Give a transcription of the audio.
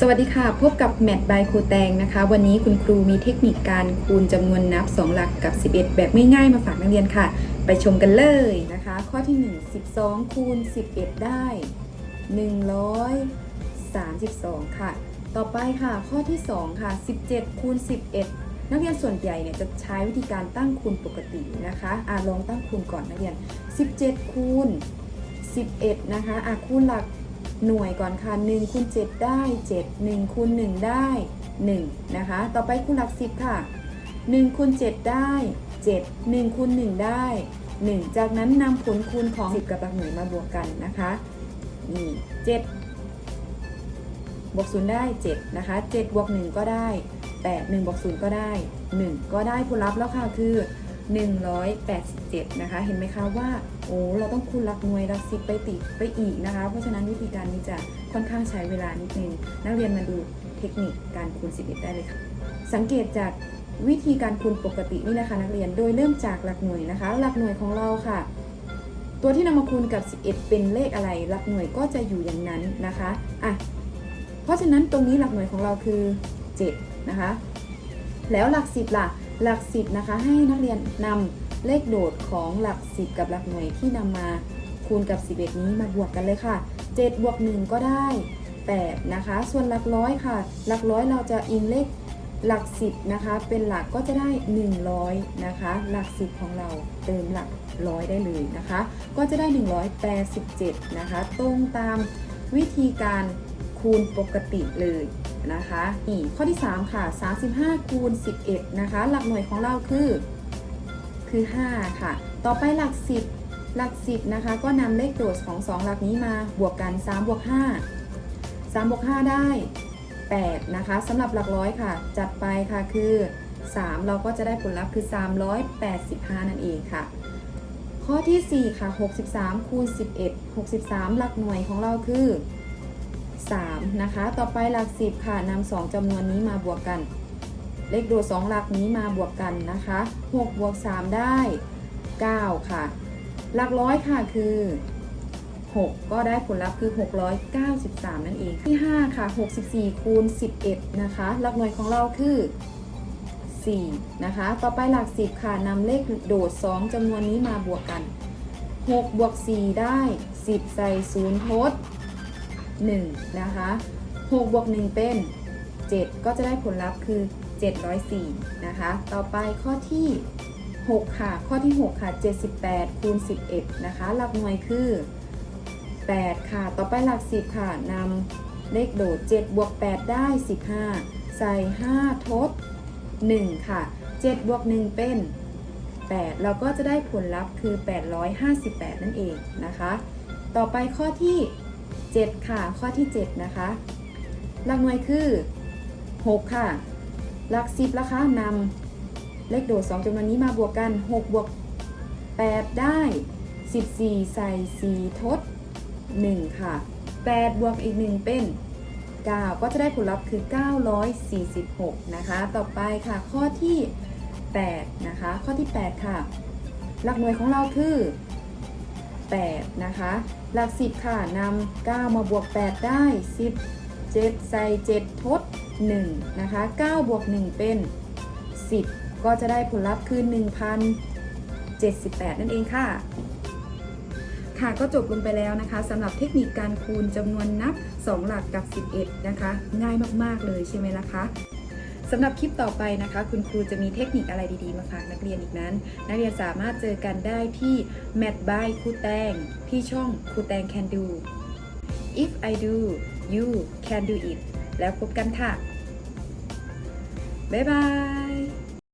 สวัสดีค่ะ พบกับแมทบายครูแตงนะคะ วันนี้คุณครูมีเทคนิคการคูณจำนวนนับ 2 หลักกับ 11 แบบง่ายๆมาฝากนักเรียนค่ะ ไปชมกันเลยนะคะ ข้อที่ 1 12 คูณ 11 ได้ 132 ค่ะ ต่อไปค่ะ ข้อที่ 2 ค่ะ 17 คูณ 11 นักเรียนส่วนใหญ่เนี่ยจะใช้วิธีการตั้งคูณปกตินะคะอะลองตั้งคูณก่อนนักเรียน 17 คูณ 11 นะคะอะคูณหลัก หน่วยก่อนค่ะ1คูณ7 ได้ 7 1คูณ1 ได้1นะคะ ต่อไปคูณหลัก10ค่ะ1คูณ7 ได้ 7 1คูณ1 ได้ 1 จากนั้นนำผลคูณของ 10 กับหลักหน่วยมาบวกกันนะคะนี่7บวก0ได้ 7 นะคะ7บวก1ก็ได้ 8 1บวก0ก็ได้ 1 ก็ได้ผลลัพธ์แล้วค่ะคือ 187 นะคะ เห็นไหมคะว่าโอ้เราต้องคูณหลักหน่วยหลักสิบไปติดไปอีกนะคะ เพราะฉะนั้นวิธีการนี้จะค่อนข้างใช้เวลานิดนึง นักเรียนมาดูเทคนิคการคูณ 11 ได้เลยค่ะ สังเกตจากวิธีการคูณปกตินี่นะคะนักเรียน โดยเริ่มจากหลักหน่วยนะคะ หลักหน่วยของเราค่ะ ตัวที่นำมาคูณกับ 11 เป็นเลขอะไร หลักหน่วยก็จะอยู่อย่างนั้นนะคะอะเพราะฉะนั้นตรงนี้หลักหน่วยของเราคือ 7 นะคะ แล้วหลัก 10ล่ะ หลัก10นะคะให้นักเรียนนำเลขโดดของหลัก10กับหลักหน่วยที่นำมาคูณกับ 11 นี้มาบวกกันเลยค่ะ 7 บวก 1 ก็ได้8นะคะ ส่วนหลักร้อยค่ะ หลักร้อยเราจะอิงเลขหลัก 10นะคะ เป็นหลักก็จะได้ 100นะคะ หลัก 10 ของเราเติมหลักร้อยได้เลยนะคะ ก็จะได้ 187นะคะ ตรงตามวิธีการ คูณปกติเลยนะคะนี่ข้อที่ 3 ค่ะ 35 คูณ 11 นะคะ หลักหน่วยของเราคือ คือ 5 ค่ะ ต่อไปหลัก 10 หลัก 10 นะคะ ก็นำเลขโดดของ 2 หลักนี้มาบวกกัน 3 บวก 5 3 บวก 5 ได้ 8 นะคะสำหรับหลักร้อยค่ะ จัดไปค่ะคือ 3 เราก็จะได้ผลลัพธ์คือ 385 นั่นเองค่ะ ข้อที่ 4 ค่ะ 63 คูณ 11 63 หลักหน่วยของเราคือ 3 นะคะ ต่อไปหลัก 10 ค่ะนำ2จำนวนนี้มาบวกกัน เลขโดด2หลักนี้มาบวกกันนะคะ6บวก3 ได้ 9 ค่ะ หลักร้อยค่ะคือ 6 ก็ได้ผลลัพธ์คือ 693 นั่นเองที่ 5 ค่ะ 64 คูณ 11 นะคะ หลักหน่วยของเราคือ 4 นะคะ ต่อไปหลัก 10 ค่ะนำเลขโดด 2จำนวนนี้มาบวกกัน6บวก4ได้ 10 ใส่ 0 ทด 1 นะคะ6บวก1 เป็น 7 ก็จะได้ผลลัพธ์คือ 704 นะคะ ต่อไปข้อที่ 6 ค่ะ ข้อที่ 6 ค่ะ 78คูณ11 นะคะ หลักหน่วยคือ 8 ค่ะ ต่อไปหลัก 10 ค่ะนำเลขโดด 7 บวก 8 ได้ 15 ใส่ 5 ทด 1 ค่ะ 7 บวก 1 เป็น 8 เราก็จะได้ผลลัพธ์คือ 858 นั่นเองนะคะ ต่อไปข้อที่ 7 ค่ะ ข้อที่ 7 นะคะหลักหน่วยคือ 6 ค่ะ หลัก 10ละคะนำเลขโดด 2จำนวนนี้มาบวกกัน 6 บวก 8 ได้ 14 ใส่ 4 ทด 1 ค่ะ 8 บวกอีก 1 เป็น 9 ก็จะได้ผลลัพธ์คือ 946 นะคะ ต่อไปค่ะข้อที่ 8 นะคะ ข้อที่ 8 ค่ะ หลักหน่วยของเราคือ 8 นะคะ หลัก 10 ค่ะนำ9มาบวก 8 ได้ 17 ใส่ 7 ทด 1 นะคะ 9 บวก 1 เป็น 10 ก็จะได้ผลลัพธ์คือ 1,078 นั่นเองค่ะ ค่ะก็จบลงไปแล้วนะคะสำหรับเทคนิคการคูณจำนวนนับ 2 หลักกับ 11 นะคะ ง่ายมาก ๆ เลยใช่ไหมล่ะคะ สำหรับคลิปต่อไปนะคะ คุณครูจะมีเทคนิคอะไรดีๆ มาฝากนักเรียนอีกนั้น นักเรียนสามารถเจอกันได้ที่ Math by ครูแตงที่ช่องครูแตง can do if I do you can do it แล้วพบกันค่ะ บ๊ายบาย